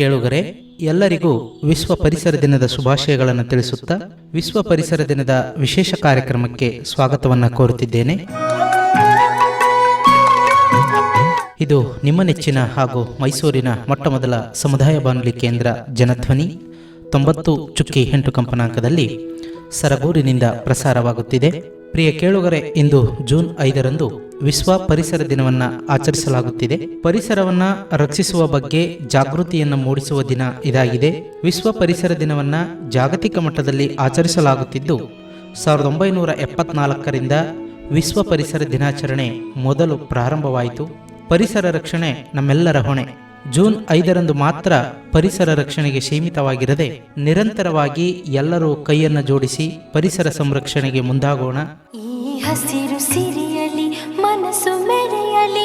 ಕೇಳುಗರೆ, ಎಲ್ಲರಿಗೂ ವಿಶ್ವ ಪರಿಸರ ದಿನದ ಶುಭಾಶಯಗಳನ್ನು ತಿಳಿಸುತ್ತಾ ವಿಶ್ವ ಪರಿಸರ ದಿನದ ವಿಶೇಷ ಕಾರ್ಯಕ್ರಮಕ್ಕೆ ಸ್ವಾಗತವನ್ನು ಕೋರುತ್ತಿದ್ದೇನೆ. ಇದು ನಿಮ್ಮ ನೆಚ್ಚಿನ ಹಾಗೂ ಮೈಸೂರಿನ ಮೊಟ್ಟಮೊದಲ ಸಮುದಾಯ ಬಾನುಲಿ ಕೇಂದ್ರ ಜನಧ್ವನಿ, ತೊಂಬತ್ತು ಚುಕ್ಕಿ ಎಂಟು ಕಂಪನಾಂಕದಲ್ಲಿ ಸರಗೂರಿನಿಂದ ಪ್ರಸಾರವಾಗುತ್ತಿದೆ. ಪ್ರಿಯ ಕೇಳುಗರೆ, ಇಂದು ಜೂನ್ ಐದರಂದು ವಿಶ್ವ ಪರಿಸರ ದಿನವನ್ನು ಆಚರಿಸಲಾಗುತ್ತಿದೆ. ಪರಿಸರವನ್ನ ರಕ್ಷಿಸುವ ಬಗ್ಗೆ ಜಾಗೃತಿಯನ್ನು ಮೂಡಿಸುವ ದಿನ ಇದಾಗಿದೆ. ವಿಶ್ವ ಪರಿಸರ ದಿನವನ್ನ ಜಾಗತಿಕ ಮಟ್ಟದಲ್ಲಿ ಆಚರಿಸಲಾಗುತ್ತಿದ್ದು, ಸಾವಿರದ ಒಂಬೈನೂರ ಎಪ್ಪತ್ನಾಲ್ಕರಿಂದ ವಿಶ್ವ ಪರಿಸರ ದಿನಾಚರಣೆ ಮೊದಲು ಪ್ರಾರಂಭವಾಯಿತು. ಪರಿಸರ ರಕ್ಷಣೆ ನಮ್ಮೆಲ್ಲರ ಹೊಣೆ. ಜೂನ್ ಐದರಂದು ಮಾತ್ರ ಪರಿಸರ ರಕ್ಷಣೆಗೆ ಸೀಮಿತವಾಗಿರದೆ, ನಿರಂತರವಾಗಿ ಎಲ್ಲರೂ ಕೈಯನ್ನು ಜೋಡಿಸಿ ಪರಿಸರ ಸಂರಕ್ಷಣೆಗೆ ಮುಂದಾಗೋಣ. ಮೆರೆಯಲಿ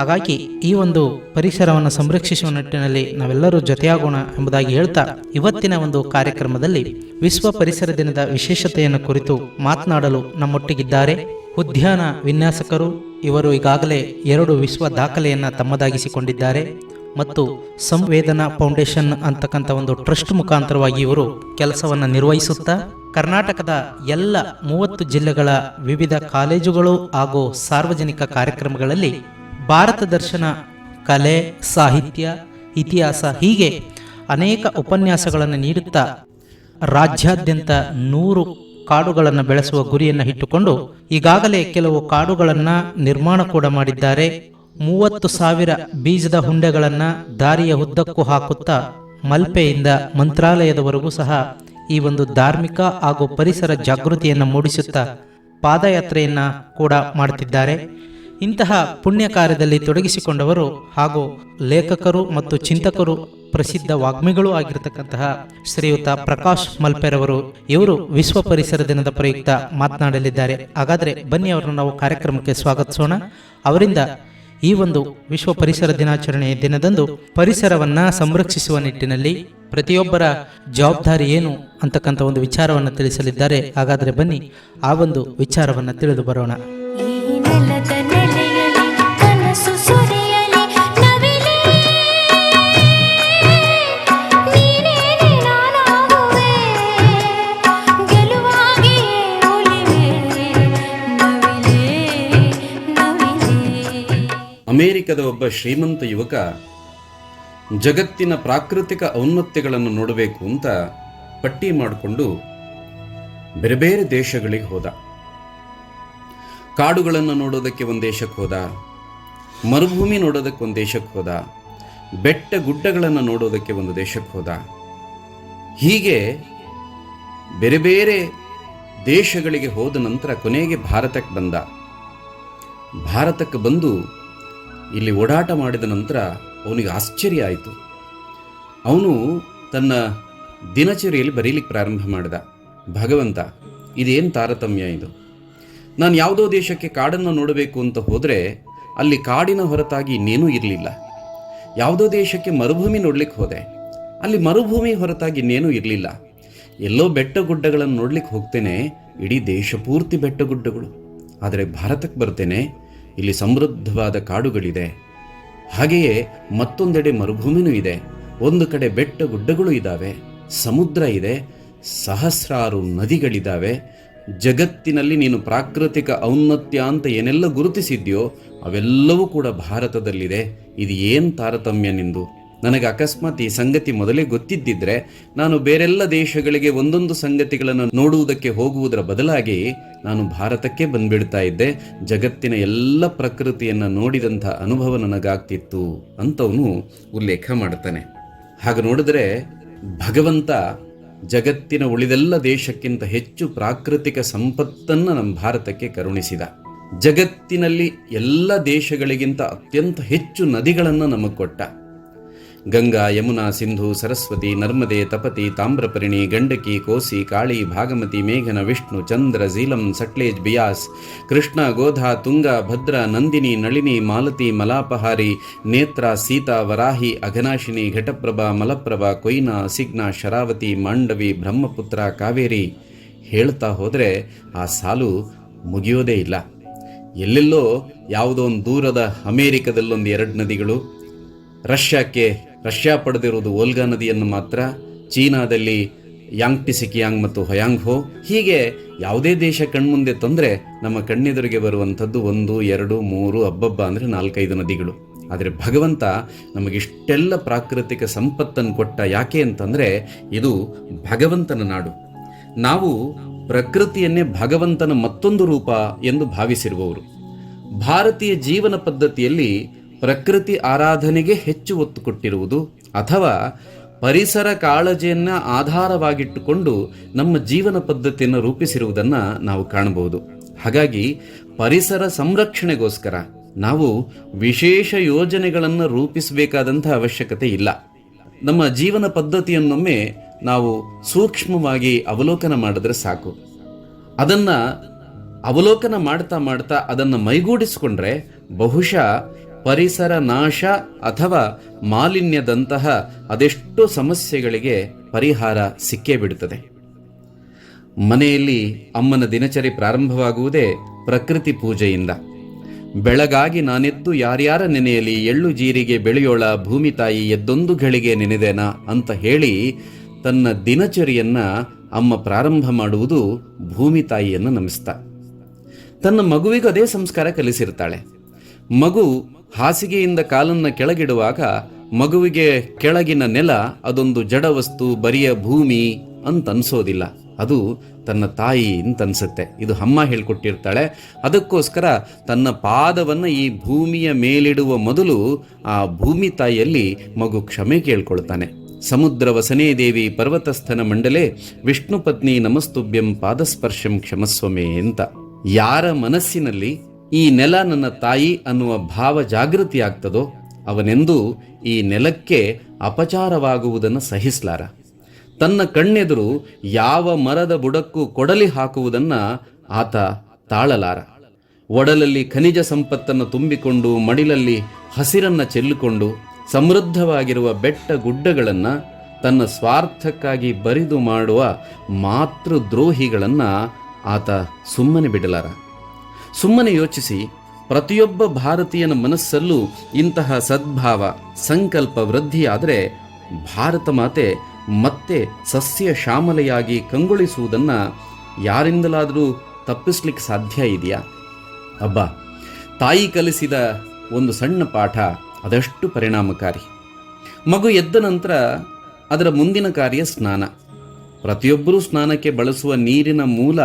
ಹಾಗಾಗಿ ಈ ಒಂದು ಪರಿಸರವನ್ನು ಸಂರಕ್ಷಿಸುವ ನಿಟ್ಟಿನಲ್ಲಿ ನಾವೆಲ್ಲರೂ ಜೊತೆಯಾಗೋಣ ಎಂಬುದಾಗಿ ಹೇಳ್ತಾ ಇವತ್ತಿನ ಒಂದು ಕಾರ್ಯಕ್ರಮದಲ್ಲಿ ವಿಶ್ವ ಪರಿಸರ ದಿನದ ವಿಶೇಷತೆಯನ್ನು ಕುರಿತು ಮಾತನಾಡಲು ನಮ್ಮೊಟ್ಟಿಗಿದ್ದಾರೆ ಉದ್ಯಾನ ವಿನ್ಯಾಸಕರು. ಇವರು ಈಗಾಗಲೇ ಎರಡು ವಿಶ್ವ ದಾಖಲೆಯನ್ನು ತಮ್ಮದಾಗಿಸಿಕೊಂಡಿದ್ದಾರೆ ಮತ್ತು ಸಂವೇದನಾ ಫೌಂಡೇಶನ್ ಅಂತಕ್ಕಂಥ ಒಂದು ಟ್ರಸ್ಟ್ ಮುಖಾಂತರವಾಗಿ ಇವರು ಕೆಲಸವನ್ನು ನಿರ್ವಹಿಸುತ್ತಾ ಕರ್ನಾಟಕದ ಎಲ್ಲ ಮೂವತ್ತು ಜಿಲ್ಲೆಗಳ ವಿವಿಧ ಕಾಲೇಜುಗಳು ಹಾಗೂ ಸಾರ್ವಜನಿಕ ಕಾರ್ಯಕ್ರಮಗಳಲ್ಲಿ ಭಾರತ ದರ್ಶನ, ಕಲೆ, ಸಾಹಿತ್ಯ, ಇತಿಹಾಸ ಹೀಗೆ ಅನೇಕ ಉಪನ್ಯಾಸಗಳನ್ನು ನೀಡುತ್ತಾ ರಾಜ್ಯಾದ್ಯಂತ ನೂರು ಕಾಡುಗಳನ್ನು ಬೆಳೆಸುವ ಗುರಿಯನ್ನು ಇಟ್ಟುಕೊಂಡು ಈಗಾಗಲೇ ಕೆಲವು ಕಾಡುಗಳನ್ನು ನಿರ್ಮಾಣ ಕೂಡ ಮಾಡಿದ್ದಾರೆ. ಮೂವತ್ತು ಸಾವಿರ ಬೀಜದ ಹುಂಡೆಗಳನ್ನು ದಾರಿಯ ಉದ್ದಕ್ಕೂ ಹಾಕುತ್ತಾ ಮಲ್ಪೆಯಿಂದ ಮಂತ್ರಾಲಯದವರೆಗೂ ಸಹ ಈ ಒಂದು ಧಾರ್ಮಿಕ ಹಾಗೂ ಪರಿಸರ ಜಾಗೃತಿಯನ್ನು ಮೂಡಿಸುತ್ತಾ ಪಾದಯಾತ್ರೆಯನ್ನ ಕೂಡ ಮಾಡುತ್ತಿದ್ದಾರೆ ಇಂತಹ ಪುಣ್ಯ ಕಾರ್ಯದಲ್ಲಿ ತೊಡಗಿಸಿಕೊಂಡವರು ಹಾಗೂ ಲೇಖಕರು ಮತ್ತು ಚಿಂತಕರು ಪ್ರಸಿದ್ಧ ವಾಗ್ಮಿಗಳು ಆಗಿರತಕ್ಕಂತಹ ಶ್ರೀಯುತ ಪ್ರಕಾಶ್ ಮಲ್ಪೆರವರು ಇವರು ವಿಶ್ವ ಪರಿಸರ ದಿನದ ಪ್ರಯುಕ್ತ ಮಾತನಾಡಲಿದ್ದಾರೆ. ಹಾಗಾದರೆ ಬನ್ನಿ ಅವರನ್ನು ನಾವು ಕಾರ್ಯಕ್ರಮಕ್ಕೆ ಸ್ವಾಗತಿಸೋಣ. ಅವರಿಂದ ಈ ಒಂದು ವಿಶ್ವ ಪರಿಸರ ದಿನಾಚರಣೆಯ ದಿನದಂದು ಪರಿಸರವನ್ನ ಸಂರಕ್ಷಿಸುವ ನಿಟ್ಟಿನಲ್ಲಿ ಪ್ರತಿಯೊಬ್ಬರ ಜವಾಬ್ದಾರಿ ಏನು ಅಂತಕ್ಕಂಥ ಒಂದು ವಿಚಾರವನ್ನು ತಿಳಿಸಲಿದ್ದಾರೆ. ಹಾಗಾದರೆ ಬನ್ನಿ ಆ ಒಂದು ವಿಚಾರವನ್ನು ತಿಳಿದು ಬರೋಣ. ಅಮೆರಿಕದ ಒಬ್ಬ ಶ್ರೀಮಂತ ಯುವಕ ಜಗತ್ತಿನ ಪ್ರಾಕೃತಿಕ ಔನ್ನತ್ಯಗಳನ್ನು ನೋಡಬೇಕು ಅಂತ ಪಟ್ಟಿ ಮಾಡಿಕೊಂಡು ಬೇರೆ ಬೇರೆ ದೇಶಗಳಿಗೆ ಹೋದ. ಕಾಡುಗಳನ್ನು ನೋಡೋದಕ್ಕೆ ಒಂದು ದೇಶಕ್ಕೆ ಹೋದ. ಮರುಭೂಮಿ ನೋಡೋದಕ್ಕೆ ಒಂದು ದೇಶಕ್ಕೆ ಹೋದ. ಬೆಟ್ಟ ಗುಡ್ಡಗಳನ್ನು ನೋಡೋದಕ್ಕೆ ಒಂದು ದೇಶಕ್ಕೆ ಹೋದ. ಹೀಗೆ ಬೇರೆ ಬೇರೆ ದೇಶಗಳಿಗೆ ಹೋದ ನಂತರ ಕೊನೆಗೆ ಭಾರತಕ್ಕೆ ಬಂದ. ಭಾರತಕ್ಕೆ ಬಂದು ಇಲ್ಲಿ ಓಡಾಟ ಮಾಡಿದ ನಂತರ ಅವನಿಗೆ ಆಶ್ಚರ್ಯ ಆಯಿತು. ಅವನು ತನ್ನ ದಿನಚರಿಯಲ್ಲಿ ಬರೀಲಿಕ್ಕೆ ಪ್ರಾರಂಭ ಮಾಡಿದ. ಭಗವಂತ, ಇದೇನು ತಾರತಮ್ಯ ಇದು? ನಾನು ಯಾವುದೋ ದೇಶಕ್ಕೆ ಕಾಡನ್ನು ನೋಡಬೇಕು ಅಂತ ಹೋದರೆ ಅಲ್ಲಿ ಕಾಡಿನ ಹೊರತಾಗಿ ಇನ್ನೇನೂ ಇರಲಿಲ್ಲ. ಯಾವುದೋ ದೇಶಕ್ಕೆ ಮರುಭೂಮಿ ನೋಡ್ಲಿಕ್ಕೆ ಹೋದೆ. ಅಲ್ಲಿ ಮರುಭೂಮಿ ಹೊರತಾಗಿ ಇನ್ನೇನೂ ಇರಲಿಲ್ಲ. ಎಲ್ಲೋ ಬೆಟ್ಟ ಗುಡ್ಡಗಳನ್ನು ನೋಡ್ಲಿಕ್ಕೆ ಹೋಗ್ತೇನೆ. ಇಡೀ ದೇಶ ಪೂರ್ತಿ ಬೆಟ್ಟ ಗುಡ್ಡಗಳು ಆದರೆ ಭಾರತಕ್ಕೆ ಬರ್ತೇನೆ. ಇಲ್ಲಿ ಸಮೃದ್ಧವಾದ ಕಾಡುಗಳಿದೆ. ಹಾಗೆಯೇ ಮತ್ತೊಂದೆಡೆ ಮರುಭೂಮಿನೂ ಇದೆ. ಒಂದು ಕಡೆ ಬೆಟ್ಟ ಗುಡ್ಡಗಳು ಇದ್ದಾವೆ. ಸಮುದ್ರ ಇದೆ. ಸಹಸ್ರಾರು ನದಿಗಳಿದ್ದಾವೆ. ಜಗತ್ತಿನಲ್ಲಿ ನೀನು ಪ್ರಾಕೃತಿಕ ಔನ್ನತ್ಯ ಅಂತ ಏನೆಲ್ಲ ಗುರುತಿಸಿದ್ಯೋ ಅವೆಲ್ಲವೂ ಕೂಡ ಭಾರತದಲ್ಲಿದೆ. ಇದು ಏನು ತಾರತಮ್ಯ ನಿಂದು? ನನಗೆ ಅಕಸ್ಮಾತ್ ಈ ಸಂಗತಿ ಮೊದಲೇ ಗೊತ್ತಿದ್ದಿದ್ರೆ ನಾನು ಬೇರೆಲ್ಲ ದೇಶಗಳಿಗೆ ಒಂದೊಂದು ಸಂಗತಿಗಳನ್ನು ನೋಡುವುದಕ್ಕೆ ಹೋಗುವುದರ ಬದಲಾಗಿ ನಾನು ಭಾರತಕ್ಕೆ ಬಂದ್ಬಿಡ್ತಾ ಇದ್ದೆ. ಜಗತ್ತಿನ ಎಲ್ಲ ಪ್ರಕೃತಿಯನ್ನು ನೋಡಿದಂಥ ಅನುಭವ ನನಗಾಗ್ತಿತ್ತು ಅಂತವನು ಉಲ್ಲೇಖ ಮಾಡ್ತಾನೆ. ಹಾಗೆ ನೋಡಿದ್ರೆ ಭಗವಂತ ಜಗತ್ತಿನ ಉಳಿದೆಲ್ಲ ದೇಶಕ್ಕಿಂತ ಹೆಚ್ಚು ಪ್ರಾಕೃತಿಕ ಸಂಪತ್ತನ್ನು ನಮ್ಮ ಭಾರತಕ್ಕೆ ಕರುಣಿಸಿದ. ಜಗತ್ತಿನಲ್ಲಿ ಎಲ್ಲ ದೇಶಗಳಿಗಿಂತ ಅತ್ಯಂತ ಹೆಚ್ಚು ನದಿಗಳನ್ನು ನಮಗೆ ಕೊಟ್ಟ. ಗಂಗಾ, ಯಮುನಾ, ಸಿಂಧು, ಸರಸ್ವತಿ, ನರ್ಮದೆ, ತಪತಿ, ತಾಮ್ರಪರಿಣಿ, ಗಂಡಕಿ, ಕೋಸಿ, ಕಾಳಿ, ಭಾಗಮತಿ, ಮೇಘನ, ವಿಷ್ಣು, ಚಂದ್ರ, ಝೀಲಂ, ಸಟ್ಲೇಜ್, ಬಿಯಾಸ್, ಕೃಷ್ಣ, ಗೋಧಾ, ತುಂಗ, ಭದ್ರ, ನಂದಿನಿ, ನಳಿನಿ, ಮಾಲತಿ, ಮಲಾಪಹಾರಿ, ನೇತ್ರ, ಸೀತಾ, ವರಾಹಿ, ಅಘನಾಶಿನಿ, ಘಟಪ್ರಭಾ, ಮಲಪ್ರಭಾ, ಕೊಯ್ನಾ, ಸಿಗ್ನಾ, ಶರಾವತಿ, ಮಾಂಡವಿ, ಬ್ರಹ್ಮಪುತ್ರ, ಕಾವೇರಿ. ಹೇಳ್ತಾ ಹೋದರೆ ಆ ಸಾಲು ಮುಗಿಯೋದೇ ಇಲ್ಲ. ಎಲ್ಲೆಲ್ಲೋ ಯಾವುದೋ ಒಂದು ದೂರದ ಅಮೇರಿಕದಲ್ಲೊಂದು ಎರಡು ನದಿಗಳು, ರಷ್ಯಾಕ್ಕೆ ರಷ್ಯಾ ಪಡೆದಿರುವುದು ಓಲ್ಗಾ ನದಿಯನ್ನು ಮಾತ್ರ ಚೀನಾದಲ್ಲಿ ಯಾಂಗ್ ಟಿಸಿಕಿಯಾಂಗ್ ಮತ್ತು ಹೊಯಾಂಗ್ ಹೋ. ಹೀಗೆ ಯಾವುದೇ ದೇಶ ಕಣ್ಮುಂದೆ ತಂದರೆ ನಮ್ಮ ಕಣ್ಣೆದುರಿಗೆ ಬರುವಂಥದ್ದು ಒಂದು, ಎರಡು, ಮೂರು, ಹಬ್ಬಬ್ಬ ಅಂದರೆ ನಾಲ್ಕೈದು ನದಿಗಳು. ಆದರೆ ಭಗವಂತ ನಮಗಿಷ್ಟೆಲ್ಲ ಪ್ರಾಕೃತಿಕ ಸಂಪತ್ತನ್ನು ಕೊಟ್ಟ ಯಾಕೆ ಅಂತಂದರೆ ಇದು ಭಗವಂತನ ನಾಡು. ನಾವು ಪ್ರಕೃತಿಯನ್ನೇ ಭಗವಂತನ ಮತ್ತೊಂದು ರೂಪ ಎಂದು ಭಾವಿಸಿರುವವರು. ಭಾರತೀಯ ಜೀವನ ಪದ್ಧತಿಯಲ್ಲಿ ಪ್ರಕೃತಿ ಆರಾಧನೆಗೆ ಹೆಚ್ಚು ಒತ್ತು ಕೊಟ್ಟಿರುವುದು ಅಥವಾ ಪರಿಸರ ಕಾಳಜಿಯನ್ನು ಆಧಾರವಾಗಿಟ್ಟುಕೊಂಡು ನಮ್ಮ ಜೀವನ ಪದ್ಧತಿಯನ್ನು ರೂಪಿಸಿರುವುದನ್ನು ನಾವು ಕಾಣಬಹುದು. ಹಾಗಾಗಿ ಪರಿಸರ ಸಂರಕ್ಷಣೆಗೋಸ್ಕರ ನಾವು ವಿಶೇಷ ಯೋಜನೆಗಳನ್ನು ರೂಪಿಸಬೇಕಾದಂಥ ಅವಶ್ಯಕತೆ ಇಲ್ಲ. ನಮ್ಮ ಜೀವನ ಪದ್ಧತಿಯನ್ನೊಮ್ಮೆ ನಾವು ಸೂಕ್ಷ್ಮವಾಗಿ ಅವಲೋಕನ ಮಾಡಿದ್ರೆ ಸಾಕು. ಅದನ್ನು ಅವಲೋಕನ ಮಾಡ್ತಾ ಮಾಡ್ತಾ ಅದನ್ನು ಮೈಗೂಡಿಸಿಕೊಂಡ್ರೆ ಬಹುಶಃ ಪರಿಸರ ನಾಶ ಅಥವಾ ಮಾಲಿನ್ಯದಂತಹ ಅದೆಷ್ಟು ಸಮಸ್ಯೆಗಳಿಗೆ ಪರಿಹಾರ ಸಿಕ್ಕೇ ಬಿಡುತ್ತದೆ. ಮನೆಯಲ್ಲಿ ಅಮ್ಮನ ದಿನಚರಿ ಪ್ರಾರಂಭವಾಗುವುದೇ ಪ್ರಕೃತಿ ಪೂಜೆಯಿಂದ. ಬೆಳಗಾಗಿ ನಾನೆದ್ದು ಯಾರ್ಯಾರ ನೆನೆಯಲಿ ಎಳ್ಳು ಜೀರಿಗೆ ಬೆಳೆಯೋಳ ಭೂಮಿ ತಾಯಿ ಎದ್ದೊಂದು ಗಳಿಗೆ ನೆನೆದೇನಾ ಅಂತ ಹೇಳಿ ತನ್ನ ದಿನಚರಿಯನ್ನ ಅಮ್ಮ ಪ್ರಾರಂಭ ಮಾಡುವುದು ಭೂಮಿ ತಾಯಿಯನ್ನು ನಮಿಸ್ತಾ. ತನ್ನ ಮಗುವಿಗೂ ಅದೇ ಸಂಸ್ಕಾರ ಕಲಿಸಿರ್ತಾಳೆ. ಮಗು ಹಾಸಿಗೆಯಿಂದ ಕಾಲನ್ನ ಕೆಳಗಿಡುವಾಗ ಮಗುವಿಗೆ ಕೆಳಗಿನ ನೆಲ ಅದೊಂದು ಜಡ ವಸ್ತು, ಬರಿಯ ಭೂಮಿ ಅಂತ ಅನ್ಸೋದಿಲ್ಲ. ಅದು ತನ್ನ ತಾಯಿ ಅಂತ ಅನ್ಸುತ್ತೆ ಇದು ಅಮ್ಮ ಹೇಳ್ಕೊಟ್ಟಿರ್ತಾಳೆ. ಅದಕ್ಕೋಸ್ಕರ ತನ್ನ ಪಾದವನ್ನು ಈ ಭೂಮಿಯ ಮೇಲಿಡುವ ಮೊದಲು ಆ ಭೂಮಿ ತಾಯಿಯಲ್ಲಿ ಮಗು ಕ್ಷಮೆ ಕೇಳ್ಕೊಳ್ತಾನೆ. ಸಮುದ್ರ ವಸನೇ ದೇವಿ ಪರ್ವತಸ್ಥನ ಮಂಡಲೆ ವಿಷ್ಣು ಪತ್ನಿ ನಮಸ್ತುಭ್ಯಂ ಪಾದಸ್ಪರ್ಶಂ ಕ್ಷಮಸ್ವಮೇ ಅಂತ. ಯಾರ ಮನಸ್ಸಿನಲ್ಲಿ ಈ ನೆಲ ನನ್ನ ತಾಯಿ ಅನ್ನುವ ಭಾವ ಜಾಗೃತಿ ಆಗ್ತದೋ ಅವನೆಂದೂ ಈ ನೆಲಕ್ಕೆ ಅಪಚಾರವಾಗುವುದನ್ನು ಸಹಿಸಲಾರ. ತನ್ನ ಕಣ್ಣೆದುರು ಯಾವ ಮರದ ಬುಡಕ್ಕೂ ಕೊಡಲಿ ಹಾಕುವುದನ್ನ ಆತ ತಾಳಲಾರ. ಒಡಲಲ್ಲಿ ಖನಿಜ ಸಂಪತ್ತನ್ನು ತುಂಬಿಕೊಂಡು ಮಡಿಲಲ್ಲಿ ಹಸಿರನ್ನು ಚೆಲ್ಲಿಕೊಂಡು ಸಮೃದ್ಧವಾಗಿರುವ ಬೆಟ್ಟ ಗುಡ್ಡಗಳನ್ನು ತನ್ನ ಸ್ವಾರ್ಥಕ್ಕಾಗಿ ಬರಿದು ಮಾಡುವ ಮಾತೃದ್ರೋಹಿಗಳನ್ನು ಆತ ಸುಮ್ಮನೆ ಬಿಡಲಾರ. ಸುಮ್ಮನೆ ಯೋಚಿಸಿ, ಪ್ರತಿಯೊಬ್ಬ ಭಾರತೀಯನ ಮನಸ್ಸಲ್ಲೂ ಇಂತಹ ಸದ್ಭಾವ, ಸಂಕಲ್ಪ ವೃದ್ಧಿಯಾದರೆ ಭಾರತ ಮಾತೆ ಮತ್ತೆ ಸಸ್ಯ ಶ್ಯಾಮಲೆಯಾಗಿ ಕಂಗೊಳಿಸುವುದನ್ನು ಯಾರಿಂದಲಾದರೂ ತಪ್ಪಿಸ್ಲಿಕ್ಕೆ ಸಾಧ್ಯ ಇದೆಯಾ? ಅಬ್ಬಾ, ತಾಯಿ ಕಲಿಸಿದ ಒಂದು ಸಣ್ಣ ಪಾಠ ಅದಷ್ಟು ಪರಿಣಾಮಕಾರಿ. ಮಗು ಎದ್ದ ನಂತರ ಅದರ ಮುಂದಿನ ಕಾರ್ಯ ಸ್ನಾನ. ಪ್ರತಿಯೊಬ್ಬರೂ ಸ್ನಾನಕ್ಕೆ ಬಳಸುವ ನೀರಿನ ಮೂಲ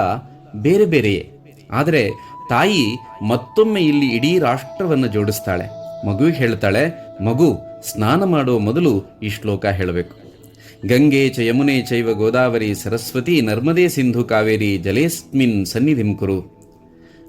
ಬೇರೆ ಬೇರೆಯೇ. ಆದರೆ ತಾಯಿ ಮತ್ತೊಮ್ಮೆ ಇಲ್ಲಿ ಇಡೀ ರಾಷ್ಟ್ರವನ್ನು ಜೋಡಿಸ್ತಾಳೆ. ಮಗುವಿಗೆ ಹೇಳ್ತಾಳೆ, ಮಗು, ಸ್ನಾನ ಮಾಡುವ ಮೊದಲು ಈ ಶ್ಲೋಕ ಹೇಳಬೇಕು. ಗಂಗೆ ಚ ಯಮುನೆ ಚೈವ ಗೋದಾವರಿ ಸರಸ್ವತಿ ನರ್ಮದೇ ಸಿಂಧು ಕಾವೇರಿ ಜಲೇಸ್ಮಿನ್ ಸನ್ನಿಧಿಂ ಕುರು.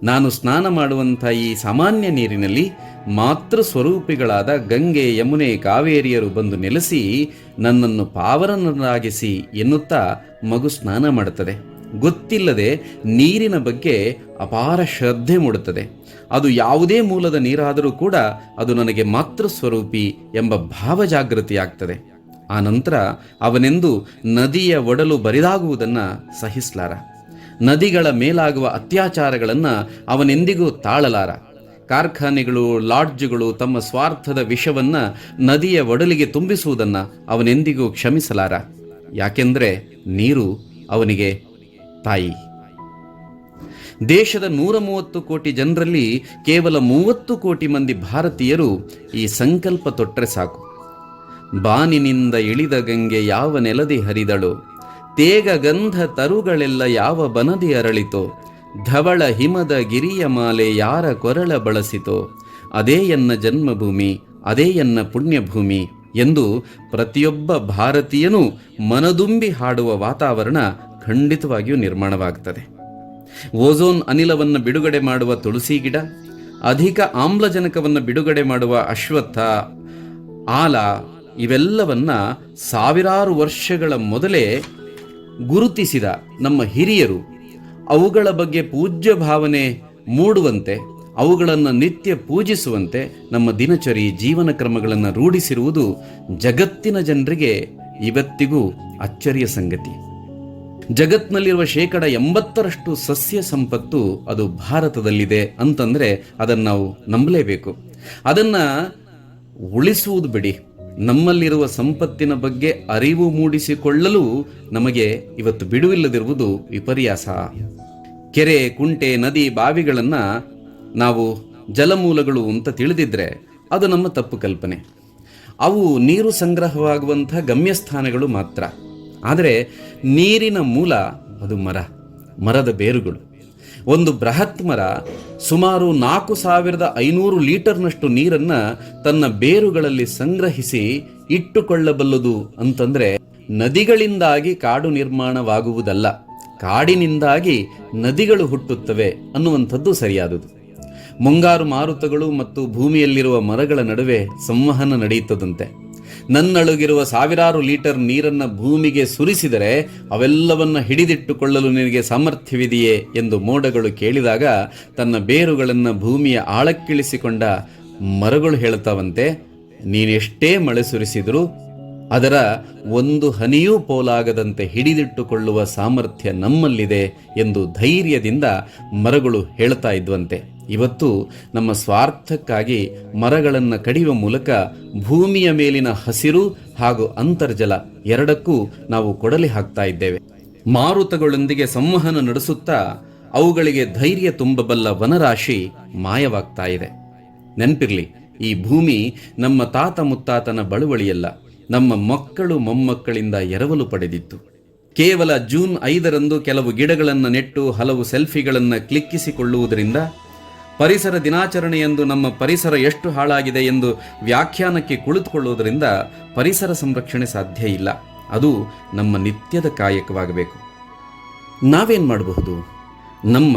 ನಾನು ಸ್ನಾನ ಮಾಡುವಂಥ ಈ ಸಾಮಾನ್ಯ ನೀರಿನಲ್ಲಿ ಮಾತೃ ಸ್ವರೂಪಿಗಳಾದ ಗಂಗೆ, ಯಮುನೆ, ಕಾವೇರಿಯರು ಬಂದು ನೆಲೆಸಿ ನನ್ನನ್ನು ಪಾವರನರಾಗಿಸಿ ಎನ್ನುತ್ತಾ ಮಗು ಸ್ನಾನ ಮಾಡುತ್ತದೆ. ಗೊತ್ತಿಲ್ಲದೆ ನೀರಿನ ಬಗ್ಗೆ ಅಪಾರ ಶ್ರದ್ಧೆ ಮೂಡುತ್ತದೆ. ಅದು ಯಾವುದೇ ಮೂಲದ ನೀರಾದರೂ ಕೂಡ ಅದು ನನಗೆ ಮಾತೃ ಸ್ವರೂಪಿ ಎಂಬ ಭಾವ ಜಾಗೃತಿಯಾಗ್ತದೆ ಆ ನಂತರ ಅವನೆಂದು ನದಿಯ ಒಡಲು ಬರಿದಾಗುವುದನ್ನು ಸಹಿಸಲಾರ. ನದಿಗಳ ಮೇಲಾಗುವ ಅತ್ಯಾಚಾರಗಳನ್ನು ಅವನೆಂದಿಗೂ ತಾಳಲಾರ. ಕಾರ್ಖಾನೆಗಳು, ಲಾಡ್ಜ್ಗಳು ತಮ್ಮ ಸ್ವಾರ್ಥದ ವಿಷವನ್ನು ನದಿಯ ಒಡಲಿಗೆ ತುಂಬಿಸುವುದನ್ನು ಅವನೆಂದಿಗೂ ಕ್ಷಮಿಸಲಾರ. ಯಾಕೆಂದರೆ ನೀರು ಅವನಿಗೆ ತಾಯಿ. ದೇಶದ ನೂರ ಮೂವತ್ತು ಕೋಟಿ ಜನರಲ್ಲಿ ಕೇವಲ ಮೂವತ್ತು ಕೋಟಿ ಮಂದಿ ಭಾರತೀಯರು ಈ ಸಂಕಲ್ಪ ತೊಟ್ಟರೆ ಸಾಕು. ಬಾನಿನಿಂದ ಇಳಿದ ಗಂಗೆ ಯಾವ ನೆಲದಿ ಹರಿದಳು, ತೇಗ ಗಂಧ ತರುಗಳೆಲ್ಲ ಯಾವ ಬನದಿ ಅರಳಿತೋ, ಧವಳ ಹಿಮದ ಗಿರಿಯ ಮಾಲೆ ಯಾರ ಕೊರಳ ಬಳಸಿತೋ, ಅದೇ ಎನ್ನ ಜನ್ಮಭೂಮಿ, ಅದೇ ಎನ್ನ ಪುಣ್ಯಭೂಮಿ ಎಂದು ಪ್ರತಿಯೊಬ್ಬ ಭಾರತೀಯನೂ ಮನದುಂಬಿ ಹಾಡುವ ವಾತಾವರಣ ಖಂಡಿತವಾಗಿಯೂ ನಿರ್ಮಾಣವಾಗುತ್ತದೆ ಓಝೋನ್ ಅನಿಲವನ್ನು ಬಿಡುಗಡೆ ಮಾಡುವ ತುಳಸಿ ಗಿಡ, ಅಧಿಕ ಆಮ್ಲಜನಕವನ್ನು ಬಿಡುಗಡೆ ಮಾಡುವ ಅಶ್ವತ್ಥ, ಆಲ ಇವೆಲ್ಲವನ್ನ ಸಾವಿರಾರು ವರ್ಷಗಳ ಮೊದಲೇ ಗುರುತಿಸಿದ ನಮ್ಮ ಹಿರಿಯರು. ಅವುಗಳ ಬಗ್ಗೆ ಪೂಜ್ಯ ಭಾವನೆ ಮೂಡುವಂತೆ, ಅವುಗಳನ್ನು ನಿತ್ಯ ಪೂಜಿಸುವಂತೆ ನಮ್ಮ ದಿನಚರಿ ಜೀವನ ಕ್ರಮಗಳನ್ನು ರೂಢಿಸಿರುವುದು ಜಗತ್ತಿನ ಜನರಿಗೆ ಇವತ್ತಿಗೂ ಅಚ್ಚರಿಯ ಸಂಗತಿ. ಜಗತ್ನಲ್ಲಿರುವ ಶೇಕಡ ಎಂಬತ್ತರಷ್ಟು ಸಸ್ಯ ಸಂಪತ್ತು ಅದು ಭಾರತದಲ್ಲಿದೆ ಅಂತಂದ್ರೆ ಅದನ್ನು ನಾವು ನಂಬಲೇಬೇಕು. ಅದನ್ನ ಉಳಿಸುವುದು ಬಿಡಿ. ನಮ್ಮಲ್ಲಿರುವ ಸಂಪತ್ತಿನ ಬಗ್ಗೆ ಅರಿವು ಮೂಡಿಸಿಕೊಳ್ಳಲು ನಮಗೆ ಇವತ್ತು ಬಿಡುವಿಲ್ಲದಿರುವುದು ವಿಪರ್ಯಾಸ. ಕೆರೆ, ಕುಂಟೆ, ನದಿ, ಬಾವಿಗಳನ್ನು ನಾವು ಜಲಮೂಲಗಳು ಅಂತ ತಿಳಿದಿದ್ರೆ ಅದು ನಮ್ಮ ತಪ್ಪು ಕಲ್ಪನೆ. ಅವು ನೀರು ಸಂಗ್ರಹವಾಗುವಂಥ ಗಮ್ಯಸ್ಥಾನಗಳು ಮಾತ್ರ. ಆದರೆ ನೀರಿನ ಮೂಲ ಅದು ಮರ, ಮರದ ಬೇರುಗಳು. ಒಂದು ಬೃಹತ್ ಮರ ಸುಮಾರು ನಾಲ್ಕು ಸಾವಿರದ ಐನೂರು ಲೀಟರ್ನಷ್ಟು ನೀರನ್ನು ತನ್ನ ಬೇರುಗಳಲ್ಲಿ ಸಂಗ್ರಹಿಸಿ ಇಟ್ಟುಕೊಳ್ಳಬಲ್ಲದು ಅಂತಂದರೆ ನದಿಗಳಿಂದಾಗಿ ಕಾಡು ನಿರ್ಮಾಣವಾಗುವುದಲ್ಲ, ಕಾಡಿನಿಂದಾಗಿ ನದಿಗಳು ಹುಟ್ಟುತ್ತವೆ ಅನ್ನುವಂಥದ್ದು ಸರಿಯಾದುದು. ಮುಂಗಾರು ಮಾರುತಗಳು ಮತ್ತು ಭೂಮಿಯಲ್ಲಿರುವ ಮರಗಳ ನಡುವೆ ಸಂವಹನ ನಡೆಯುತ್ತದಂತೆ. ನನ್ನೊಳಗಿರುವ ಸಾವಿರಾರು ಲೀಟರ್ ನೀರನ್ನ ಭೂಮಿಗೆ ಸುರಿಸಿದರೆ ಅವೆಲ್ಲವನ್ನ ಹಿಡಿದಿಟ್ಟುಕೊಳ್ಳಲು ನಿನಗೆ ಸಾಮರ್ಥ್ಯವಿದೆಯೇ ಎಂದು ಮೋಡಗಳು ಕೇಳಿದಾಗ ತನ್ನ ಬೇರುಗಳನ್ನು ಭೂಮಿಯ ಆಳಕ್ಕಿಳಿಸಿಕೊಂಡ ಮರಗಳು ಹೇಳ್ತಾವಂತೆ ನೀನೆಷ್ಟೇ ಮಳೆ ಸುರಿಸಿದರೂ ಅದರ ಒಂದು ಹನಿಯೂ ಪೋಲಾಗದಂತೆ ಹಿಡಿದಿಟ್ಟುಕೊಳ್ಳುವ ಸಾಮರ್ಥ್ಯ ನಮ್ಮಲ್ಲಿದೆ ಎಂದು ಧೈರ್ಯದಿಂದ ಮರಗಳು ಹೇಳ್ತಾ ಇದ್ವಂತೆ ಇವತ್ತು ನಮ್ಮ ಸ್ವಾರ್ಥಕ್ಕಾಗಿ ಮರಗಳನ್ನು ಕಡಿಯುವ ಮೂಲಕ ಭೂಮಿಯ ಮೇಲಿನ ಹಸಿರು ಹಾಗೂ ಅಂತರ್ಜಲ ಎರಡಕ್ಕೂ ನಾವು ಕೊಡಲಿ ಹಾಕ್ತಾ ಇದ್ದೇವೆ. ಮಾರುತಗಳೊಂದಿಗೆ ಸಂವಹನ ನಡೆಸುತ್ತಾ ಅವುಗಳಿಗೆ ಧೈರ್ಯ ತುಂಬಬಲ್ಲ ವನರಾಶಿ ಮಾಯವಾಗ್ತಾ ಇದೆ. ನೆನಪಿರ್ಲಿ, ಈ ಭೂಮಿ ನಮ್ಮ ತಾತ ಮುತ್ತಾತನ ಬಳುವಳಿಯಲ್ಲ, ನಮ್ಮ ಮಕ್ಕಳು ಮೊಮ್ಮಕ್ಕಳಿಂದ ಎರವಲು ಪಡೆದಿತ್ತು. ಕೇವಲ ಜೂನ್ ಐದರಂದು ಕೆಲವು ಗಿಡಗಳನ್ನು ನೆಟ್ಟು ಹಲವು ಸೆಲ್ಫಿಗಳನ್ನು ಕ್ಲಿಕ್ಕಿಸಿಕೊಳ್ಳುವುದರಿಂದ ಪರಿಸರ ದಿನಾಚರಣೆಯಂದು ನಮ್ಮ ಪರಿಸರ ಎಷ್ಟು ಹಾಳಾಗಿದೆ ಎಂದು ವ್ಯಾಖ್ಯಾನಕ್ಕೆ ಕುಳಿತುಕೊಳ್ಳುವುದರಿಂದ ಪರಿಸರ ಸಂರಕ್ಷಣೆ ಸಾಧ್ಯ ಇಲ್ಲ. ಅದು ನಮ್ಮ ನಿತ್ಯದ ಕಾಯಕವಾಗಬೇಕು. ನಾವೇನು ಮಾಡಬಹುದು? ನಮ್ಮ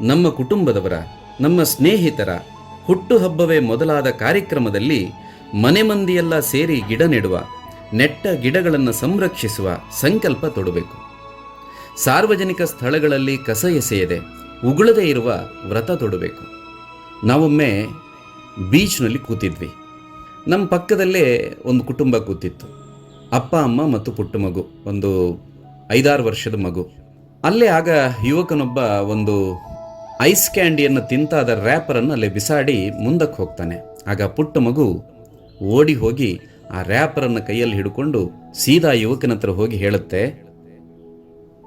ನಮ್ಮ ಕುಟುಂಬದವರ, ನಮ್ಮ ಸ್ನೇಹಿತರ ಹುಟ್ಟುಹಬ್ಬವೇ ಮೊದಲಾದ ಕಾರ್ಯಕ್ರಮದಲ್ಲಿ ಮನೆ ಮಂದಿಯೆಲ್ಲ ಸೇರಿ ಗಿಡ ನೆಡುವ, ನೆಟ್ಟ ಗಿಡಗಳನ್ನು ಸಂರಕ್ಷಿಸುವ ಸಂಕಲ್ಪ ತೊಡಬೇಕು. ಸಾರ್ವಜನಿಕ ಸ್ಥಳಗಳಲ್ಲಿ ಕಸ ಎಸೆಯದೆ ಉಗುಳದೇ ಇರುವ ವ್ರತ ತೊಡಬೇಕು. ನಾವೊಮ್ಮೆ ಬೀಚ್ನಲ್ಲಿ ಕೂತಿದ್ವಿ. ನಮ್ಮ ಪಕ್ಕದಲ್ಲೇ ಒಂದು ಕುಟುಂಬ ಕೂತಿತ್ತು. ಅಪ್ಪ, ಅಮ್ಮ ಮತ್ತು ಪುಟ್ಟ ಮಗು, ಒಂದು ಐದಾರು ವರ್ಷದ ಮಗು. ಅಲ್ಲೇ ಆಗ ಯುವಕನೊಬ್ಬ ಒಂದು ಐಸ್ ಕ್ಯಾಂಡಿಯನ್ನು ತಿಂತಾದ ರ್ಯಾಪರನ್ನು ಅಲ್ಲೇ ಬಿಸಾಡಿ ಮುಂದಕ್ಕೆ ಹೋಗ್ತಾನೆ. ಆಗ ಪುಟ್ಟ ಮಗು ಓಡಿ ಹೋಗಿ ಆ ರ್ಯಾಪರನ್ನು ಕೈಯಲ್ಲಿ ಹಿಡ್ಕೊಂಡು ಸೀದಾ ಯುವಕನ ಹತ್ರ ಹೋಗಿ ಹೇಳುತ್ತೆ,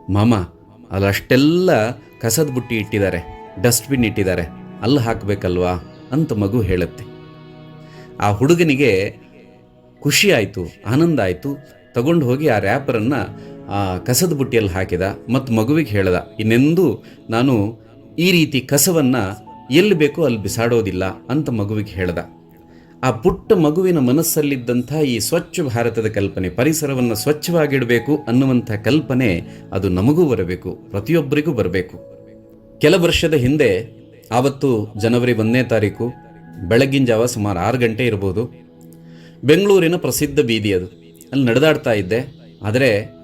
ಮಾಮ ಅಲ್ಲಷ್ಟೆಲ್ಲ ಕಸದ ಬುಟ್ಟಿ ಇಟ್ಟಿದ್ದಾರೆ, ಡಸ್ಟ್ಬಿನ್ ಇಟ್ಟಿದ್ದಾರೆ, ಅಲ್ಲಿ ಹಾಕಬೇಕಲ್ವಾ ಅಂತ ಮಗು ಹೇಳುತ್ತೆ. ಆ ಹುಡುಗನಿಗೆ ಖುಷಿ ಆಯಿತು, ಆನಂದ ಆಯಿತು. ತಗೊಂಡು ಹೋಗಿ ಆ ರ್ಯಾಪರನ್ನು ಆ ಕಸದ ಬುಟ್ಟಿಯಲ್ಲಿ ಹಾಕಿದ ಮತ್ತು ಮಗುವಿಗೆ ಹೇಳ್ದ, ಇನ್ನೆಂದು ನಾನು ಈ ರೀತಿ ಕಸವನ್ನು ಎಲ್ಲಿ ಬೇಕೋ ಅಲ್ಲಿ ಬಿಸಾಡೋದಿಲ್ಲ ಅಂತ ಮಗುವಿಗೆ ಹೇಳ್ದ. ಆ ಪುಟ್ಟ ಮಗುವಿನ ಮನಸ್ಸಲ್ಲಿದ್ದಂಥ ಈ ಸ್ವಚ್ಛ ಭಾರತದ ಕಲ್ಪನೆ, ಪರಿಸರವನ್ನು ಸ್ವಚ್ಛವಾಗಿಡಬೇಕು ಅನ್ನುವಂಥ ಕಲ್ಪನೆ ಅದು ನಮಗೂ ಬರಬೇಕು, ಪ್ರತಿಯೊಬ್ಬರಿಗೂ ಬರಬೇಕು. ಕೆಲ ವರ್ಷದ ಹಿಂದೆ, ಆವತ್ತು ಜನವರಿ ಒಂದನೇ ತಾರೀಕು, ಬೆಳಗಿನ ಜಾವ ಸುಮಾರು ಆರು ಗಂಟೆ ಇರ್ಬೋದು, ಬೆಂಗಳೂರಿನ ಪ್ರಸಿದ್ಧ ಬೀದಿ ಅದು. ಅಲ್ಲಿ ನಡೆದಾಡ್ತಾ ಇದ್ದೆ. ಆದರೆ,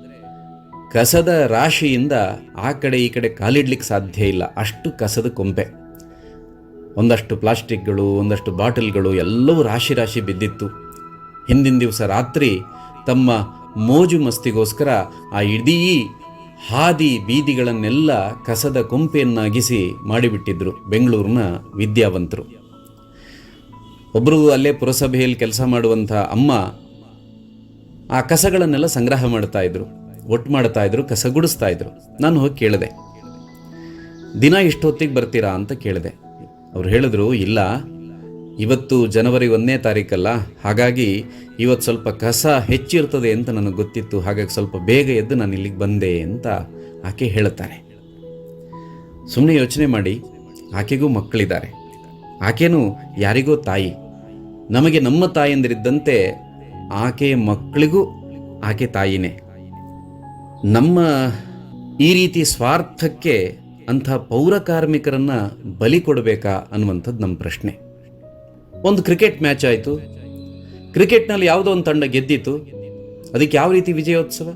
ಕಸದ ರಾಶಿಯಿಂದ ಆ ಕಡೆ ಈ ಕಡೆ ಕಾಲಿಡ್ಲಿಕ್ಕೆ ಸಾಧ್ಯ ಇಲ್ಲ. ಅಷ್ಟು ಕಸದ ಕೊಂಪೆ ಒಂದಷ್ಟು ಪ್ಲಾಸ್ಟಿಕ್ಗಳು, ಒಂದಷ್ಟು ಬಾಟಲ್ಗಳು ಎಲ್ಲವೂ ರಾಶಿ ರಾಶಿ ಬಿದ್ದಿತ್ತು. ಹಿಂದಿನ ದಿವಸ ರಾತ್ರಿ ತಮ್ಮ ಮೋಜು ಮಸ್ತಿಗೋಸ್ಕರ ಆ ಇಡೀ ಹಾದಿ ಬೀದಿಗಳನ್ನೆಲ್ಲ ಕಸದ ಕೊಂಪೆಯನ್ನಾಗಿಸಿ ಮಾಡಿಬಿಟ್ಟಿದ್ರು ಬೆಂಗಳೂರಿನ ವಿದ್ಯಾವಂತರು. ಒಬ್ಬರು ಅಲ್ಲೇ ಪುರಸಭೆಯಲ್ಲಿ ಕೆಲಸ ಮಾಡುವಂಥ ಅಮ್ಮ ಆ ಕಸಗಳನ್ನೆಲ್ಲ ಸಂಗ್ರಹ ಮಾಡ್ತಾ ಇದ್ರು, ಒಟ್ಟು ಮಾಡ್ತಾ ಇದ್ರು, ಕಸ ಗುಡಿಸ್ತಾ ಇದ್ರು. ನಾನು ಹೋಗಿ ಕೇಳಿದೆ. ದಿನ ಇಷ್ಟೊತ್ತಿಗೆ ಬರ್ತೀರಾ ಅಂತ ಕೇಳಿದೆ. ಅವ್ರು ಹೇಳಿದ್ರು, ಇಲ್ಲ, ಇವತ್ತು ಜನವರಿ ಒಂದನೇ ತಾರೀಕಲ್ಲ, ಹಾಗಾಗಿ ಇವತ್ತು ಸ್ವಲ್ಪ ಕಸ ಹೆಚ್ಚಿರ್ತದೆ ಅಂತ ನನಗೆ ಗೊತ್ತಿತ್ತು, ಹಾಗಾಗಿ ಸ್ವಲ್ಪ ಬೇಗ ಎದ್ದು ನಾನು ಇಲ್ಲಿಗೆ ಬಂದೆ ಅಂತ ಆಕೆ ಹೇಳ್ತಾರೆ ಸುಮ್ಮನೆ ಯೋಚನೆ ಮಾಡಿ, ಆಕೆಗೂ ಮಕ್ಕಳಿದ್ದಾರೆ. ಆಕೆನೂ ಯಾರಿಗೋ ತಾಯಿ. ನಮಗೆ ನಮ್ಮ ತಾಯಂದಿರಿದ್ದಂತೆ ಆಕೆಯ ಮಕ್ಕಳಿಗೂ ಆಕೆ ತಾಯಿನೇ. ನಮ್ಮ ಈ ರೀತಿ ಸ್ವಾರ್ಥಕ್ಕೆ ಅಂಥ ಪೌರ ಕಾರ್ಮಿಕರನ್ನ ಬಲಿ ಕೊಡಬೇಕಾ ಅನ್ನುವಂಥದ್ದು ನಮ್ಮ ಪ್ರಶ್ನೆ. ಒಂದು ಕ್ರಿಕೆಟ್ ಮ್ಯಾಚ್ ಆಯಿತು. ಕ್ರಿಕೆಟ್ನಲ್ಲಿ ಯಾವುದೋ ಒಂದು ತಂಡ ಗೆದ್ದಿತು. ಅದಕ್ಕೆ ಯಾವ ರೀತಿ ವಿಜಯೋತ್ಸವ?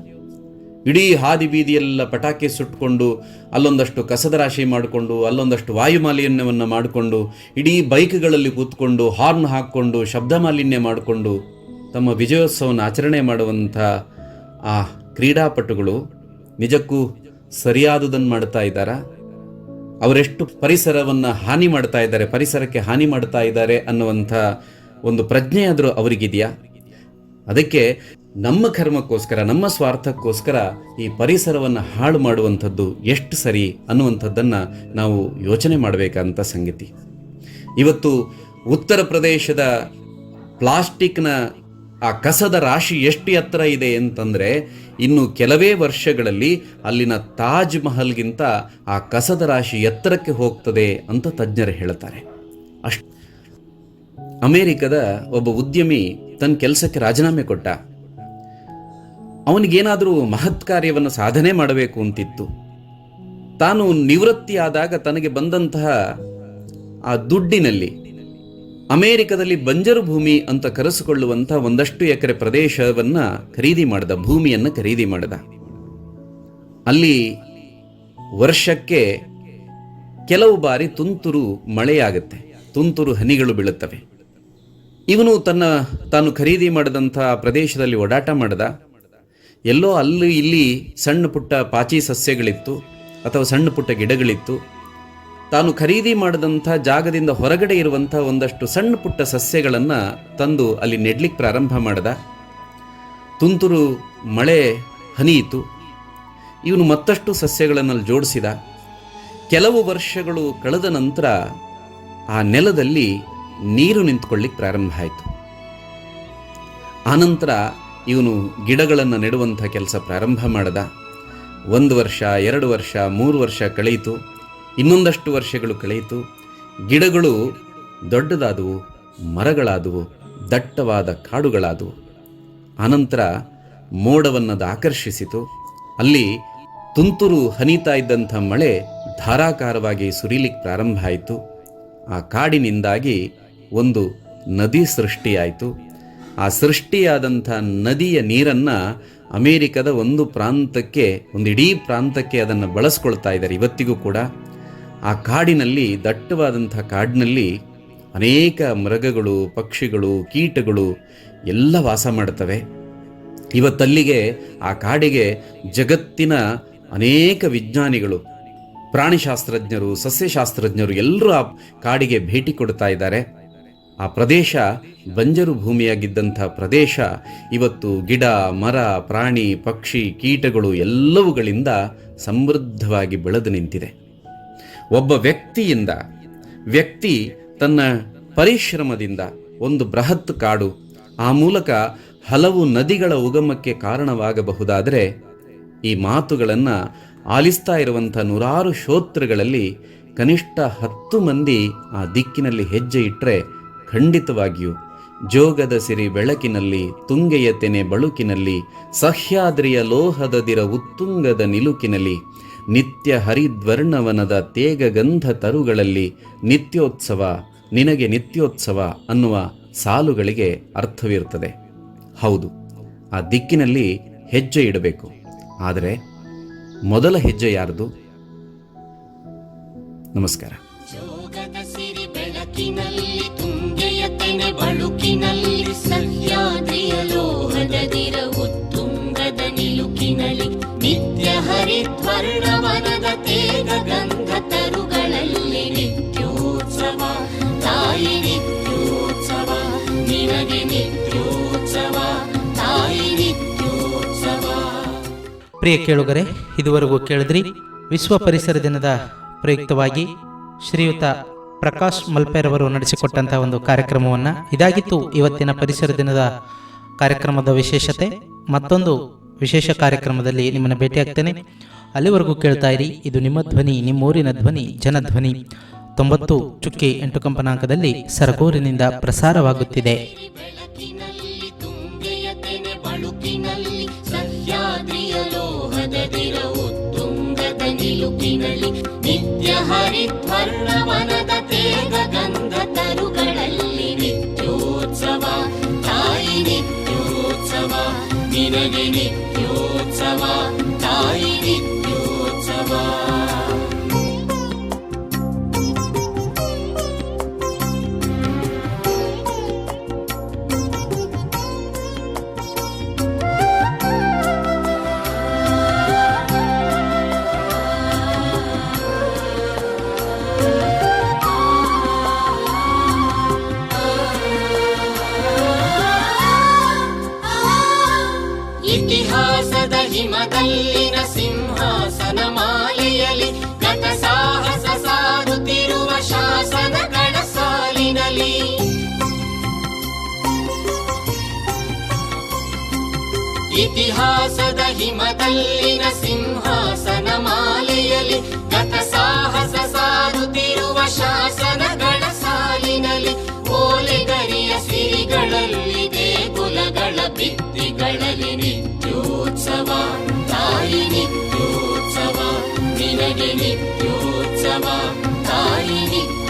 ಇಡೀ ಹಾದಿ ಬೀದಿಯೆಲ್ಲ ಪಟಾಕಿ ಸುಟ್ಕೊಂಡು, ಅಲ್ಲೊಂದಷ್ಟು ಕಸದ ರಾಶಿ ಮಾಡಿಕೊಂಡು, ಅಲ್ಲೊಂದಷ್ಟು ವಾಯು ಮಾಲಿನ್ಯವನ್ನು ಮಾಡಿಕೊಂಡು, ಇಡೀ ಬೈಕ್ಗಳಲ್ಲಿ ಕೂತ್ಕೊಂಡು, ಹಾರ್ನ್ ಹಾಕ್ಕೊಂಡು, ಶಬ್ದ ಮಾಲಿನ್ಯ ಮಾಡಿಕೊಂಡು ತಮ್ಮ ವಿಜಯೋತ್ಸವವನ್ನು ಆಚರಣೆ ಮಾಡುವಂಥ ಆ ಕ್ರೀಡಾಪಟುಗಳು ನಿಜಕ್ಕೂ ಸರಿಯಾದುದನ್ನು ಮಾಡ್ತಾ ಇದ್ದಾರಾ? ಅವರೆಷ್ಟು ಪರಿಸರವನ್ನು ಹಾನಿ ಮಾಡ್ತಾ ಇದ್ದಾರೆ, ಪರಿಸರಕ್ಕೆ ಹಾನಿ ಮಾಡ್ತಾ ಇದ್ದಾರೆ ಅನ್ನುವಂಥ ಒಂದು ಪ್ರಜ್ಞೆ ಆದರೂ ಅವರಿಗಿದೆಯಾ? ಅದಕ್ಕೆ ನಮ್ಮ ಕರ್ಮಕ್ಕೋಸ್ಕರ, ನಮ್ಮ ಸ್ವಾರ್ಥಕ್ಕೋಸ್ಕರ ಈ ಪರಿಸರವನ್ನು ಹಾಳು ಮಾಡುವಂಥದ್ದು ಎಷ್ಟು ಸರಿ ಅನ್ನುವಂಥದ್ದನ್ನು ನಾವು ಯೋಚನೆ ಮಾಡಬೇಕಂತ ಸಂಗತಿ. ಇವತ್ತು ಉತ್ತರ ಪ್ರದೇಶದ ಪ್ಲಾಸ್ಟಿಕ್ನ ಆ ಕಸದ ರಾಶಿ ಎಷ್ಟು ಎತ್ತರ ಇದೆ ಅಂತಂದರೆ ಇನ್ನು ಕೆಲವೇ ವರ್ಷಗಳಲ್ಲಿ ಅಲ್ಲಿನ ತಾಜ್ ಮಹಲ್ಗಿಂತ ಆ ಕಸದ ರಾಶಿ ಎತ್ತರಕ್ಕೆ ಹೋಗ್ತದೆ ಅಂತ ತಜ್ಞರು ಹೇಳ್ತಾರೆ. ಅಷ್ಟು ಅಮೇರಿಕದ ಒಬ್ಬ ಉದ್ಯಮಿ ತನ್ನ ಕೆಲಸಕ್ಕೆ ರಾಜೀನಾಮೆ ಕೊಟ್ಟ. ಅವನಿಗೇನಾದರೂ ಮಹತ್ ಕಾರ್ಯವನ್ನು ಸಾಧನೆ ಮಾಡಬೇಕು ಅಂತಿತ್ತು. ತಾನು ನಿವೃತ್ತಿಯಾದಾಗ ತನಗೆ ಬಂದಂತಹ ಆ ದುಡ್ಡಿನಲ್ಲಿ ಅಮೇರಿಕದಲ್ಲಿ ಬಂಜರು ಭೂಮಿ ಅಂತ ಕರೆಸಿಕೊಳ್ಳುವಂಥ ಒಂದಷ್ಟು ಎಕರೆ ಪ್ರದೇಶವನ್ನ ಖರೀದಿ ಮಾಡಿದ, ಭೂಮಿಯನ್ನು ಖರೀದಿ ಮಾಡಿದ. ಅಲ್ಲಿ ವರ್ಷಕ್ಕೆ ಕೆಲವು ಬಾರಿ ತುಂತುರು ಮಳೆಯಾಗುತ್ತೆ, ತುಂತುರು ಹನಿಗಳು ಬೀಳುತ್ತವೆ. ಇವನು ತನ್ನ, ತಾನು ಖರೀದಿ ಮಾಡಿದಂಥ ಪ್ರದೇಶದಲ್ಲಿ ಓಡಾಟ ಮಾಡಿದ. ಎಲ್ಲೋ ಅಲ್ಲಿ ಇಲ್ಲಿ ಸಣ್ಣ ಪುಟ್ಟ ಪಾಚಿ ಸಸ್ಯಗಳಿತ್ತು, ಅಥವಾ ಸಣ್ಣ ಪುಟ್ಟ ಗಿಡಗಳಿತ್ತು. ತಾನು ಖರೀದಿ ಮಾಡಿದಂಥ ಜಾಗದಿಂದ ಹೊರಗಡೆ ಇರುವಂಥ ಒಂದಷ್ಟು ಸಣ್ಣ ಪುಟ್ಟ ಸಸ್ಯಗಳನ್ನು ತಂದು ಅಲ್ಲಿ ನೆಡ್ಲಿಕ್ಕೆ ಪ್ರಾರಂಭ ಮಾಡಿದ. ತುಂತುರು, ಮಳೆ, ಹನಿಯಿತು. ಇವನು ಮತ್ತಷ್ಟು ಸಸ್ಯಗಳನ್ನು ಅಲ್ಲಿ ಜೋಡಿಸಿದ. ಕೆಲವು ವರ್ಷಗಳು ಕಳೆದ ನಂತರ ಆ ನೆಲದಲ್ಲಿ ನೀರು ನಿಂತ್ಕೊಳ್ಳಿಕ್ಕೆ ಪ್ರಾರಂಭ ಆಯಿತು. ಆನಂತರ ಇವನು ಗಿಡಗಳನ್ನು ನೆಡುವಂಥ ಕೆಲಸ ಪ್ರಾರಂಭ ಮಾಡಿದ. ಒಂದು ವರ್ಷ, ಎರಡು ವರ್ಷ, ಮೂರು ವರ್ಷ ಕಳೆಯಿತು. ಇನ್ನೊಂದಷ್ಟು ವರ್ಷಗಳು ಕಳೆಯಿತು. ಗಿಡಗಳು ದೊಡ್ಡದಾದವು, ಮರಗಳಾದವು, ದಟ್ಟವಾದ ಕಾಡುಗಳಾದವು. ಆನಂತರ ಮೋಡವನ್ನದು ಆಕರ್ಷಿಸಿತು. ಅಲ್ಲಿ ತುಂತುರು ಹನಿತಾ ಇದ್ದಂಥ ಮಳೆ ಧಾರಾಕಾರವಾಗಿ ಸುರಿಲಿಕ್ಕೆ ಪ್ರಾರಂಭ ಆಯಿತು. ಆ ಕಾಡಿನಿಂದಾಗಿ ಒಂದು ನದಿ ಸೃಷ್ಟಿಯಾಯಿತು. ಆ ಸೃಷ್ಟಿಯಾದಂಥ ನದಿಯ ನೀರನ್ನು ಅಮೇರಿಕದ ಒಂದು ಪ್ರಾಂತಕ್ಕೆ ಒಂದು ಇಡೀ ಪ್ರಾಂತಕ್ಕೆ ಅದನ್ನು ಬಳಸ್ಕೊಳ್ತಾ ಇದ್ದಾರೆ ಇವತ್ತಿಗೂ ಕೂಡ. ಆ ಕಾಡಿನಲ್ಲಿ, ದಟ್ಟವಾದಂಥ ಕಾಡಿನಲ್ಲಿ ಅನೇಕ ಮೃಗಗಳು, ಪಕ್ಷಿಗಳು, ಕೀಟಗಳು ಎಲ್ಲ ವಾಸ ಮಾಡ್ತವೆ ಇವತ್ತಲ್ಲಿಗೆ ಆ ಕಾಡಿಗೆ ಜಗತ್ತಿನ ಅನೇಕ ವಿಜ್ಞಾನಿಗಳು, ಪ್ರಾಣಿಶಾಸ್ತ್ರಜ್ಞರು, ಸಸ್ಯಶಾಸ್ತ್ರಜ್ಞರು ಎಲ್ಲರೂ ಆ ಕಾಡಿಗೆ ಭೇಟಿ ಕೊಡ್ತಾ ಇದ್ದಾರೆ. ಆ ಪ್ರದೇಶ ಬಂಜರು ಭೂಮಿಯಾಗಿದ್ದಂಥ ಪ್ರದೇಶ, ಇವತ್ತು ಗಿಡ, ಮರ, ಪ್ರಾಣಿ, ಪಕ್ಷಿ, ಕೀಟಗಳು ಎಲ್ಲವುಗಳಿಂದ ಸಮೃದ್ಧವಾಗಿ ಬೆಳೆದು ನಿಂತಿದೆ. ಒಬ್ಬ ವ್ಯಕ್ತಿಯಿಂದ, ವ್ಯಕ್ತಿ ತನ್ನ ಪರಿಶ್ರಮದಿಂದ ಒಂದು ಬೃಹತ್ ಕಾಡು, ಆ ಮೂಲಕ ಹಲವು ನದಿಗಳ ಉಗಮಕ್ಕೆ ಕಾರಣವಾಗಬಹುದಾದರೆ, ಈ ಮಾತುಗಳನ್ನು ಆಲಿಸ್ತಾ ಇರುವಂಥ ನೂರಾರು ಶ್ರೋತೃಗಳಲ್ಲಿ ಕನಿಷ್ಠ ಹತ್ತು ಮಂದಿ ಆ ದಿಕ್ಕಿನಲ್ಲಿ ಹೆಜ್ಜೆ ಇಟ್ಟರೆ ಖಂಡಿತವಾಗಿಯೂ ಜೋಗದ ಸಿರಿ ಬೆಳಕಿನಲ್ಲಿ, ತುಂಗೆಯ ತೆನೆ ಬಳುಕಿನಲ್ಲಿ, ಸಹ್ಯಾದ್ರಿಯ ಲೋಹದ ದಿರ ಉತ್ತುಂಗದ ನಿಲುಕಿನಲ್ಲಿ ನಿತ್ಯ ಹರಿದ್ವರ್ಣವನದ ತೇಗಗಂಧ ತರುಗಳಲ್ಲಿ ನಿತ್ಯೋತ್ಸವ, ನಿನಗೆ ನಿತ್ಯೋತ್ಸವ ಅನ್ನುವ ಸಾಲುಗಳಿಗೆ ಅರ್ಥವಿರುತ್ತದೆ. ಹೌದು, ಆ ದಿಕ್ಕಿನಲ್ಲಿ ಹೆಜ್ಜೆ ಇಡಬೇಕು. ಆದರೆ ಮೊದಲ ಹೆಜ್ಜೆ ಯಾರದು? ನಮಸ್ಕಾರ. ಪ್ರಿಯ ಕೇಳುಗರೆ, ಇದುವರೆಗೂ ಕೇಳಿದ್ರಿ ವಿಶ್ವ ಪರಿಸರ ದಿನದ ಪ್ರಯುಕ್ತವಾಗಿ ಶ್ರೀಯುತ ಪ್ರಕಾಶ್ ಮಲ್ಪೆರವರು ನಡೆಸಿಕೊಟ್ಟಂತಹ ಒಂದು ಕಾರ್ಯಕ್ರಮವನ್ನು. ಇದಾಗಿತ್ತು ಇವತ್ತಿನ ಪರಿಸರ ದಿನದ ಕಾರ್ಯಕ್ರಮದ ವಿಶೇಷತೆ. ಮತ್ತೊಂದು ವಿಶೇಷ ಕಾರ್ಯಕ್ರಮದಲ್ಲಿ ನಿಮ್ಮನ್ನು ಭೇಟಿಯಾಗ್ತೇನೆ. ಅಲ್ಲಿವರೆಗೂ ಕೇಳ್ತಾ ಇರಿ, ಇದು ನಿಮ್ಮ ಧ್ವನಿ, ನಿಮ್ಮೂರಿನ ಧ್ವನಿ, ಜನಧ್ವನಿ. ತೊಂಬತ್ತು ಚುಕ್ಕಿ ಎಂಟು ಕಂಪನಾಂಕದಲ್ಲಿ ಸರಗೂರಿನಿಂದ ಪ್ರಸಾರವಾಗುತ್ತಿದೆ. ನಿತ್ಯ ವನದ ತೇಗ ಗಂಧ ತರುಗಳಲ್ಲಿ ನಿತ್ಯೋತ್ಸವ ತಾಯಿ ದೇಗುಲಗಳ ಭಿತ್ತಿಗಳಲ್ಲಿ ನಿತ್ಯೋತ್ಸವ ತಾಯಿ ನಿತ್ಯೋತ್ಸವ ನಿನಗೆ ನಿತ್ಯೋತ್ಸವ ತಾಯಿ ನಿತ್ಯೋತ್ಸವ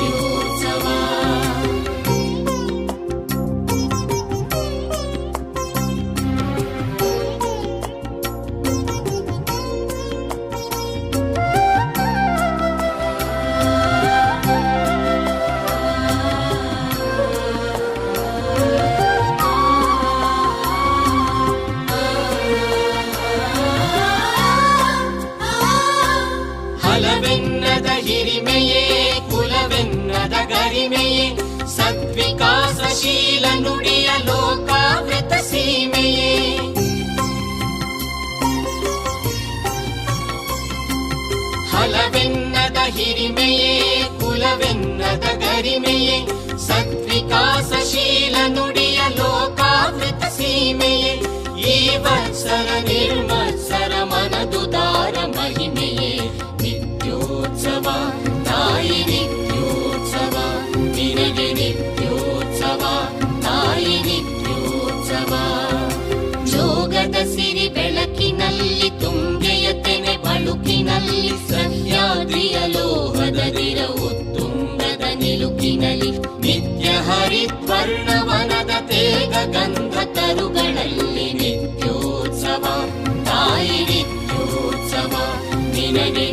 ಹಲವೆನ್ನದ ಹಿರಿಮೆಯೇ, ಕುಲವೆನ್ನದ ಗರಿಮೆಯೇ, ಸದ್ವಿಕಾಸಶೀಲ ನುಡಿಯ ಲೋಕಾವೃತ ಸೀಮೆಯೇ. ಹಲವೆನ್ನದ ಹಿರಿಮೆಯೇ, ಕುಲವೆನ್ನದ ಗರಿಮೆಯೇ, ಸದ್ವಿಕಾಸಶೀಲ ನುಡಿಯ ಲೋಕಾವೃತ ಸೀಮೆಯೇ. ಈ ವತ್ಸರ ನಿರ್ಮತ್ಸರ ಬಳುಕಿನಲ್ಲಿ ಸಹ್ಯಾದ್ರಿಯ ಲೋಹದದಿರ ಉತ್ತುಂಗದ ನಿಲುಕಿನಲ್ಲಿ ನಿತ್ಯ ಹರಿದ್ವರ್ಣವನದ ತೇಗ ಗಂಧ ತರುಗಳಲ್ಲಿ ನಿತ್ಯೋತ್ಸವ ತಾಯಿ ನಿತ್ಯೋತ್ಸವ ನಿನಗೆ